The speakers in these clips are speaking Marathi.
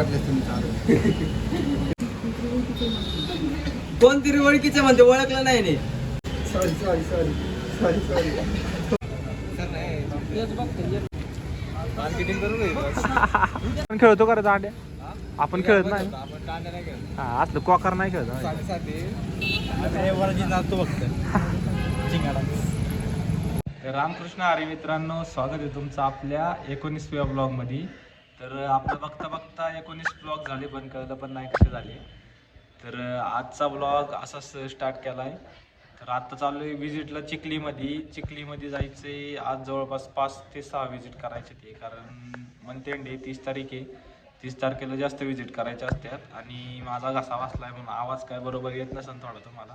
वाटले तुम्ही चालू कोणतरी ओळखीचं म्हणते ओळखलं नाही रे sorry sorry sorry sorry sorry आपण खेळतो का रे दांड्या? आपण खेळत नाही हा असलं कॉकर नाही खेळत रामकृष्ण हरी मित्रांनो स्वागत आहे तुमचं आपल्या एकोणीसव्या ब्लॉगमध्ये तर आपलं बघता बघता एकोणीस ब्लॉग झाले पण कळलं पण नाही कसे झाले. तर आजचा ब्लॉग असाच स्टार्ट केला आहे तर आत्ता चालू आहे विजिटला चिखलीमध्ये. चिखलीमध्ये जायचं आहे आज जवळपास पाच ते सहा विजिट करायचे ते. कारण मंथ एंड तीस तारीख आहे. तीस तारखेला जास्त विजिट करायच्या असतात. आणि माझा घसा वाचला आहे म्हणून आवाज काय बरोबर येत नसेल थोडा तुम्हाला.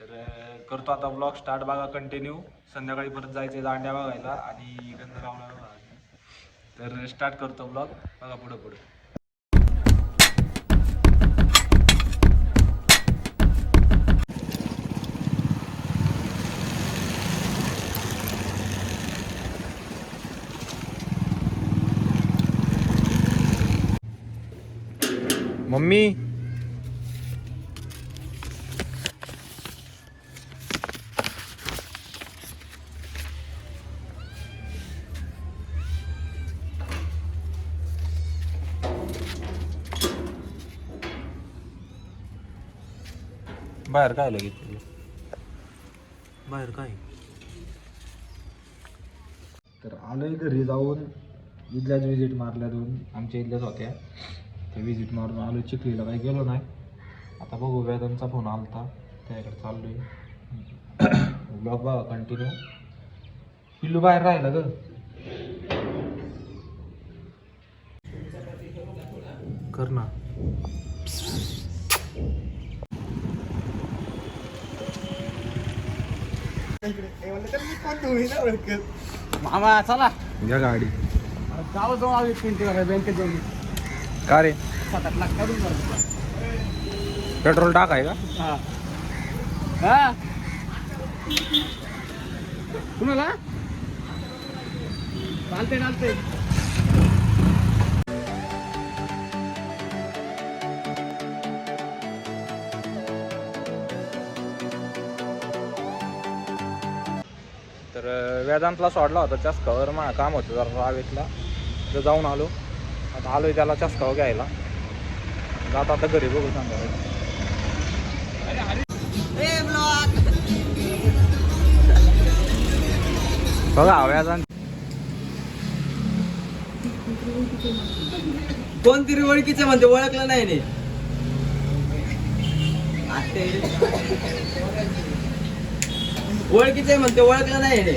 तर करतो आता ब्लॉग स्टार्ट बघा कंटिन्यू संध्याकाळी परत जायचं आहे दांड्या बघायला आणि गंधगावला तर स्टार्ट करतो ब्लॉग बघा पुढं पुढं मम्मी बाहेर काय लगेच बाहेर काय? तर आलोय घरी जाऊन इथल्याच विजिट मारल्या दोन आमच्या इथल्याच होत्या. ते विजिट मारून आलो चिखलीला काही गेलो नाही. आता बघू वेदांचा फोन आलता. त्याकडे चाललोय. ब्लॉग बघा कंटिन्यू पिल्लू बाहेर राहिला ग. कर ना. मामा चला. घ्या गाडी आलो पिंटू बँकेत जाऊन का रे सात आठ लाख काढून. पेट्रोल टाकाय का हा? हा? कुणाला? चालते चालते वेदांतला सोडला होता चस्कावर मला काम होतं जरा रावेतला. तर जाऊन आलो. आता आलोय त्याला चस्कावर हो घ्यायला. जात आता घरी बघू सांगा बघा व्याजांत कोणतरी म्हणजे ओळखीचं म्हणते ओळखलं नाही रे ओळखीचे म्हणते ओळखलं नाही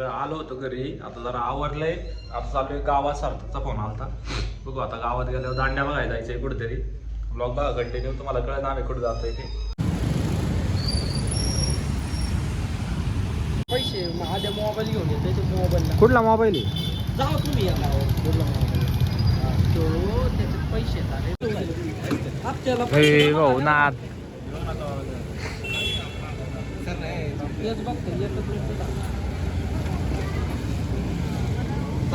तर आलो होतो घरी. आता जरा आवरलंय. आता चालू आहे गावात सार्थकचा फोन आलता. बघू आता गावात गेल्यावर दांड्या बघायला जायचंय कुठेतरी. ब्लॉग बघा कंटिन्यू तुम्हाला कळलं आम्ही कुठे जातोय ते. पैसे माझ्या मोबाईल घेऊन येते मोबाईलला कुठला मोबाईल आहे? जाऊ तुम्ही या गावावर कुठला मोबाईल तो त्याचे पैसे झाले आपल्याला हे भाऊ नाथ तेच बघतो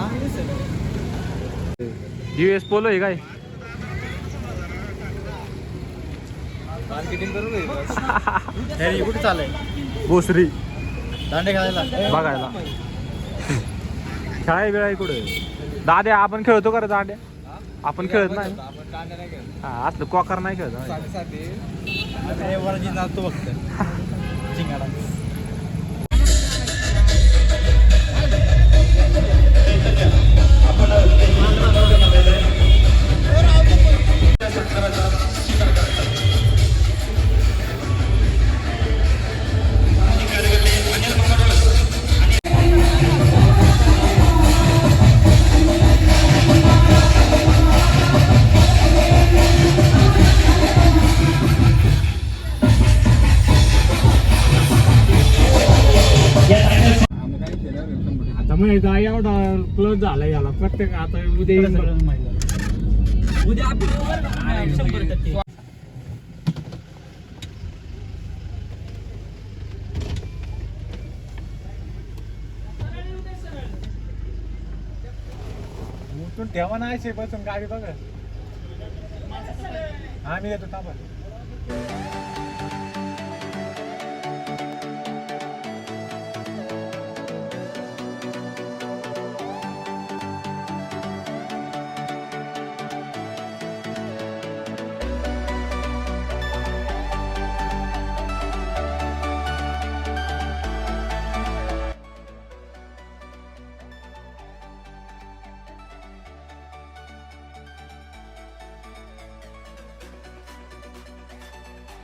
आहे युएस पोलो आहे काय? मार्केटिंग करून कुठे भोसरी. दांडे खेळायला बघायला. खेळाय बिळाय कुठे? दाद्या आपण खेळतो का रे दाद्या आपण खेळत नाही. दांडे नाही हा असलं कॉकर नाही खेळत. साडेसाती फक्त. महिन्याचा एवढा क्लोज झाला याला. प्रत्येक आता उद्या बघ. उद्या आपल्याला शंभर टक्के. उठून ठेवा ना असे बसून गाडी बघा. आम्ही येतो थांबा.